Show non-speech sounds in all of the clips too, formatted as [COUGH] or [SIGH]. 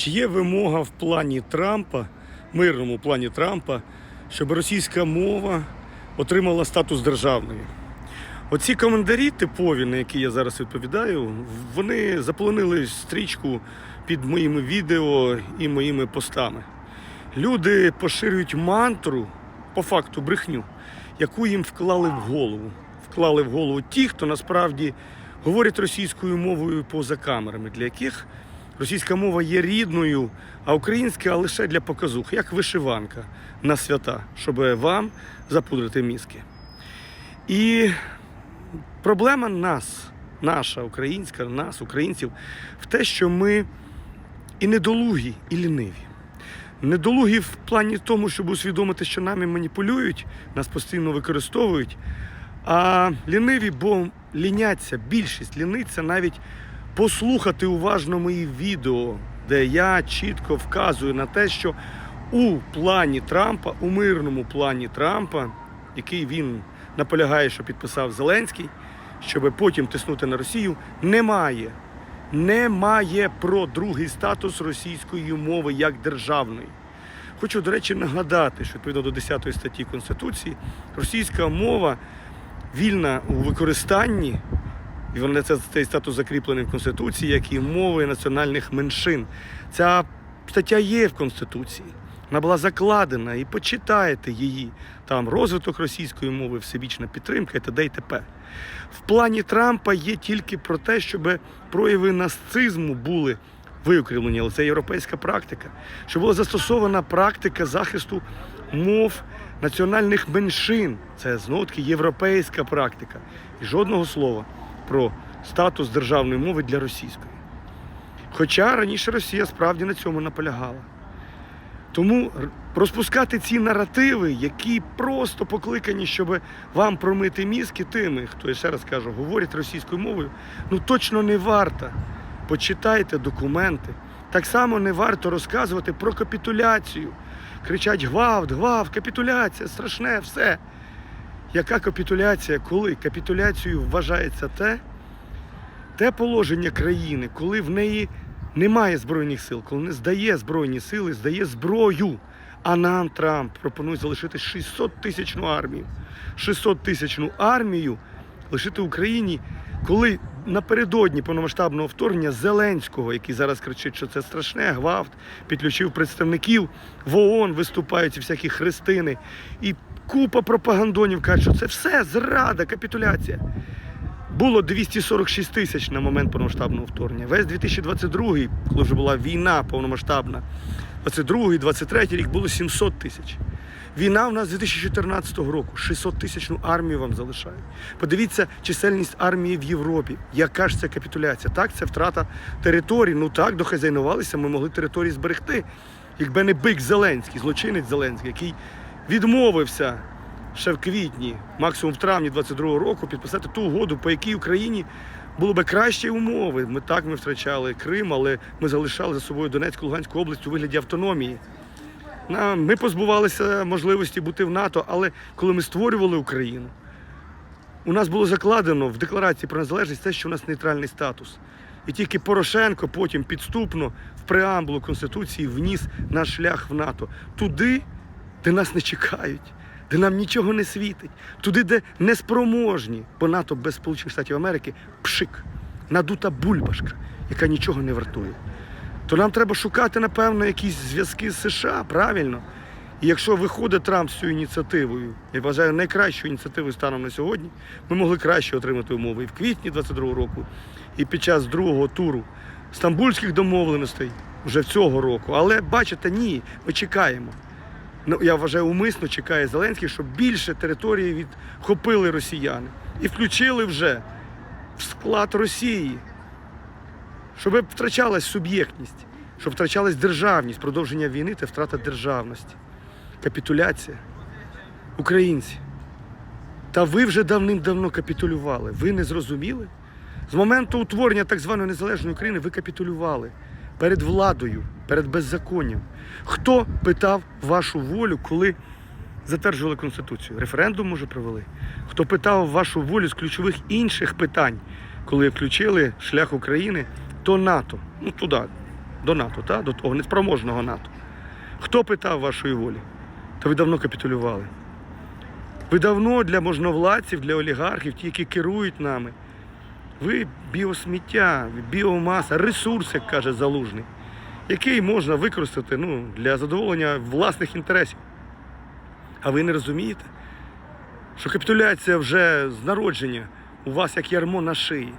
Чи є вимога в плані Трампа, мирному плані Трампа, щоб російська мова отримала статус державної? Оці коментарі типові, на які я зараз відповідаю, вони заполонили стрічку під моїми відео і моїми постами. Люди поширюють мантру, по факту брехню, яку їм вклали в голову. Вклали в голову ті, хто насправді говорять російською мовою поза камерами, для яких російська мова є рідною, а українська лише для показух, як вишиванка на свята, щоб вам запудрити мізки. І проблема нас, наша українська, нас, українців, в те, що ми і недолугі, і ліниві. Недолугі в плані тому, щоб усвідомити, що нами маніпулюють, нас постійно використовують. А ліниві, бо ліняться, більшість ліниться навіть послухати уважно мої відео, де я чітко вказую на те, що у плані Трампа, у мирному плані Трампа, який він наполягає, що підписав Зеленський, щоб потім тиснути на Росію, немає. Немає про другий статус російської мови як державної. Хочу, до речі, нагадати, що відповідно до 10 статті Конституції російська мова вільна у використанні, і вона це цей статус закріплений в Конституції, як і мови національних меншин. Ця стаття є в Конституції. Вона була закладена, і почитайте її. Там розвиток російської мови, всебічна підтримка і т.д. і т.п. В плані Трампа є тільки про те, щоб прояви нацизму були виокремлені, але це європейська практика. Щоб була застосована практика захисту мов національних меншин. Це знову таки європейська практика. І жодного слова про статус державної мови для російської. Хоча раніше Росія справді на цьому наполягала. Тому розпускати ці наративи, які просто покликані, щоб вам промити мізки тими, хто я ще раз кажу, говорять російською мовою, ну точно не варто. Почитайте документи. Так само не варто розказувати про капітуляцію. Кричать гвалт, гвалт, капітуляція, страшне все. Яка капітуляція? Коли капітуляцією вважається те, те положення країни, коли в неї немає збройних сил, коли не здає збройні сили, здає зброю. А нам Трамп пропонує залишити 600 тисячну армію. 600 тисячну армію лишити Україні, коли напередодні повномасштабного вторгнення Зеленського, який зараз кричить, що це страшне, гвалт, підключив представників в ООН, виступають ці всякі хрестини. І купа пропагандонів кажуть, що це все зрада, капітуляція. Було 246 тисяч на момент повномасштабного вторгнення. Весь 2022, коли вже була війна повномасштабна, 22 23 рік було 700 тисяч. Війна в нас з 2014 року. 600 тисячну армію вам залишають. Подивіться чисельність армії в Європі. Яка ж це капітуляція? Так, це втрата територій. Ну так, дохазяйнувалися, ми могли території зберегти. Якби не бик Зеленський, злочинець Зеленський, який відмовився ще в квітні, максимум в травні 22-го року, підписати ту угоду, по якій Україні було би кращі умови. Ми так ми втрачали Крим, але ми залишали за собою Донецьку, Луганську область у вигляді автономії. Ми позбувалися можливості бути в НАТО, але коли ми створювали Україну, у нас було закладено в декларації про незалежність те, що у нас нейтральний статус. І тільки Порошенко потім підступно в преамбулу Конституції вніс наш шлях в НАТО. Туди, де нас не чекають, де нам нічого не світить, туди, де неспроможні, бо НАТО без Сполучених Штатів Америки пшик, надута бульбашка, яка нічого не вартує. То нам треба шукати, напевно, якісь зв'язки з США, правильно? І якщо виходить Трамп з цією ініціативою, я вважаю найкращою ініціативою станом на сьогодні, ми могли краще отримати умови і в квітні 22-го року, і під час другого туру стамбульських домовленостей вже цього року. Але бачите, ні, ми чекаємо. Ну, я вважаю, умисно чекає Зеленський, щоб більше території відхопили росіяни і включили вже в склад Росії, щоб втрачалась суб'єктність, щоб втрачалась державність, продовження війни та втрата державності. Капітуляція. Українці. Та ви вже давним-давно капітулювали. Ви не зрозуміли? З моменту утворення так званої незалежної України ви капітулювали перед владою, перед беззаконням. Хто питав вашу волю, коли затверджували Конституцію? Референдум, може, провели? Хто питав вашу волю з ключових інших питань, коли включили шлях України до НАТО? Ну туди, до НАТО, та? до того неспроможного НАТО. Хто питав вашої волі? То ви давно капітулювали. Ви давно для можновладців, для олігархів, ті, які керують нами. Ви біосміття, біомаса, ресурс, як каже залужний, який можна використати ну, для задоволення власних інтересів. А ви не розумієте, що капітуляція вже з народження у вас як ярмо на шиї.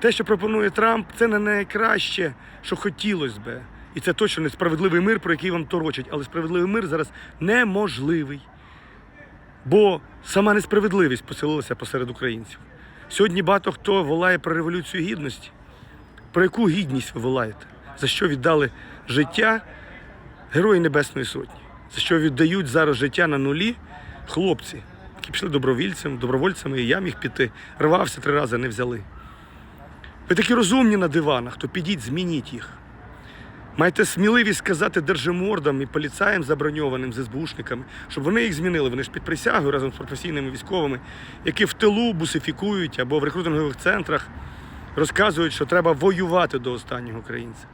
Те, що пропонує Трамп, це не найкраще, що хотілося би. І це точно не справедливий мир, про який вам торочать. Але справедливий мир зараз неможливий. Бо сама несправедливість поселилася посеред українців. Сьогодні багато хто волає про революцію гідності. Про яку гідність ви волаєте? За що віддали життя Герої Небесної Сотні? За що віддають зараз життя на нулі хлопці, які пішли добровільцями, добровольцями, і я міг піти. Рвався три рази, не взяли. Ви такі розумні на диванах, то підіть, змініть їх. Маєте сміливість сказати держимордам і поліцаям заброньованим з СБУшниками, щоб вони їх змінили. Вони ж під присягою разом з професійними військовими, які в тилу бусифікують або в рекрутингових центрах розказують, що треба воювати до останнього українця.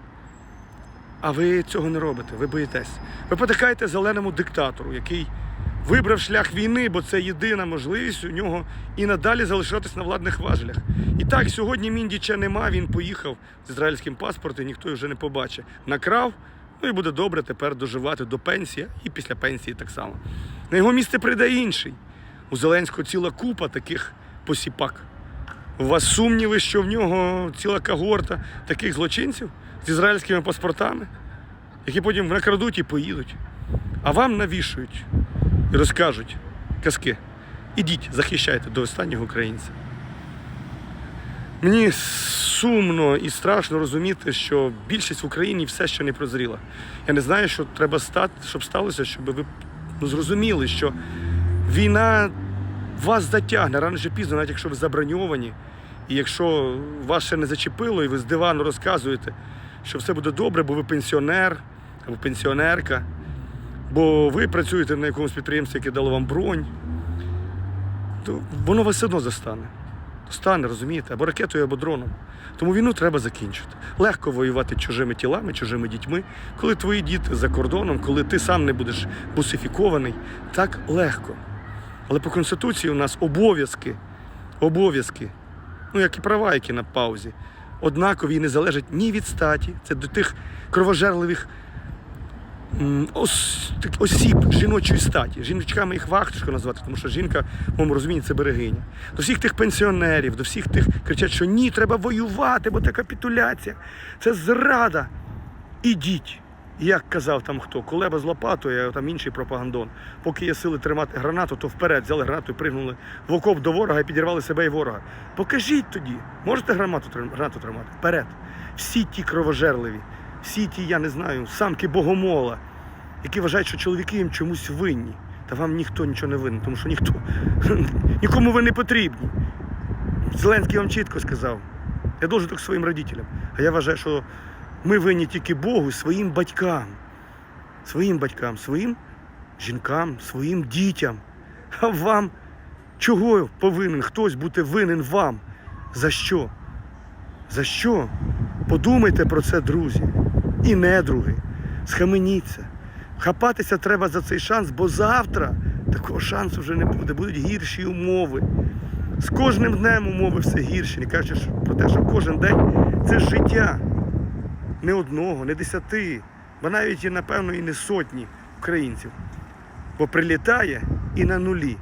А ви цього не робите, ви боїтесь. Ви потикаєте зеленому диктатору, який вибрав шлях війни, бо це єдина можливість у нього і надалі залишатись на владних важелях. І так, сьогодні Міндіча нема, він поїхав з ізраїльським паспортом, ніхто його вже не побачить. Накрав, ну і буде добре тепер доживати до пенсії і після пенсії так само. На його місце прийде інший. У Зеленського ціла купа таких посіпак. У вас сумніви, що в нього ціла когорта таких злочинців з ізраїльськими паспортами, які потім накрадуть і поїдуть. А вам навішують і розкажуть казки. Ідіть, захищайте до останнього українця. Мені сумно і страшно розуміти, що більшість в Україні все ще не прозріла. Я не знаю, що треба стати, щоб сталося, щоб ви ну, зрозуміли, що війна вас затягне рано чи пізно, навіть якщо ви заброньовані, і якщо вас ще не зачепило, і ви з дивану розказуєте, що все буде добре, бо ви пенсіонер або пенсіонерка, бо ви працюєте на якомусь підприємстві, яке дало вам бронь, то воно вас все одно застане. Стане, розумієте, або ракетою, або дроном. Тому війну треба закінчити. Легко воювати чужими тілами, чужими дітьми, коли твої діти за кордоном, коли ти сам не будеш бусифікований. Так легко. Але по Конституції у нас обов'язки, обов'язки, ну як і права, які на паузі, однакові і не залежать ні від статі, це до тих кровожерливих ос, осіб жіночої статі. Жіночками їх вахтушко назвати, тому що жінка, в моєму розумінні, це берегиня. До всіх тих пенсіонерів, до всіх тих кричать, що ні, треба воювати, бо це капітуляція, це зрада. Ідіть. Як казав там хто, Колеба з лопатою, а там інший пропагандон. Поки є сили тримати гранату, то вперед взяли гранату і пригнули в окоп до ворога і підірвали себе і ворога. Покажіть тоді, можете гранату, гранату тримати? Вперед. Всі ті кровожерливі, всі ті, я не знаю, самки богомола, які вважають, що чоловіки їм чомусь винні. Та вам ніхто нічого не винен, тому що ніхто [LAUGHS] нікому ви не потрібні. Зеленський вам чітко сказав. Я должен так своїм родителям. А я вважаю, що ми винні тільки Богу, своїм батькам, своїм батькам, своїм жінкам, своїм дітям. А вам чого повинен хтось бути винен вам? За що? За що? Подумайте про це, друзі. І недруги. Схаменіться. Хапатися треба за цей шанс, бо завтра такого шансу вже не буде. Будуть гірші умови. З кожним днем умови все гірші. Не кажучи про те, що кожен день це життя не одного, не десяти, бо навіть і, напевно, і не сотні українців. Бо прилітає і на нулі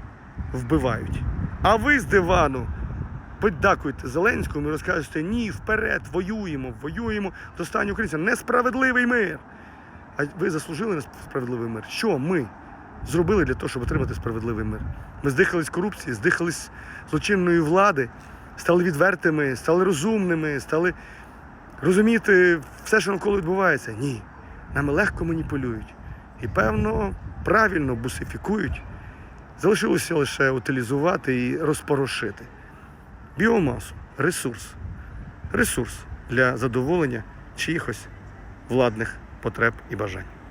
вбивають. А ви з дивану подякуйте Зеленському і розкажете, ні, вперед, воюємо, воюємо до останнього українця. Несправедливий мир. А ви заслужили на справедливий мир. Що ми зробили для того, щоб отримати справедливий мир? Ми здихались корупції, здихались злочинної влади, стали відвертими, стали розумними, стали розуміти все, що навколо відбувається. Ні. Нами легко маніпулюють. І, певно, правильно бусифікують. Залишилося лише утилізувати і розпорошити. Біомасу, ресурс. Ресурс для задоволення чиїхось владних потреб і бажань.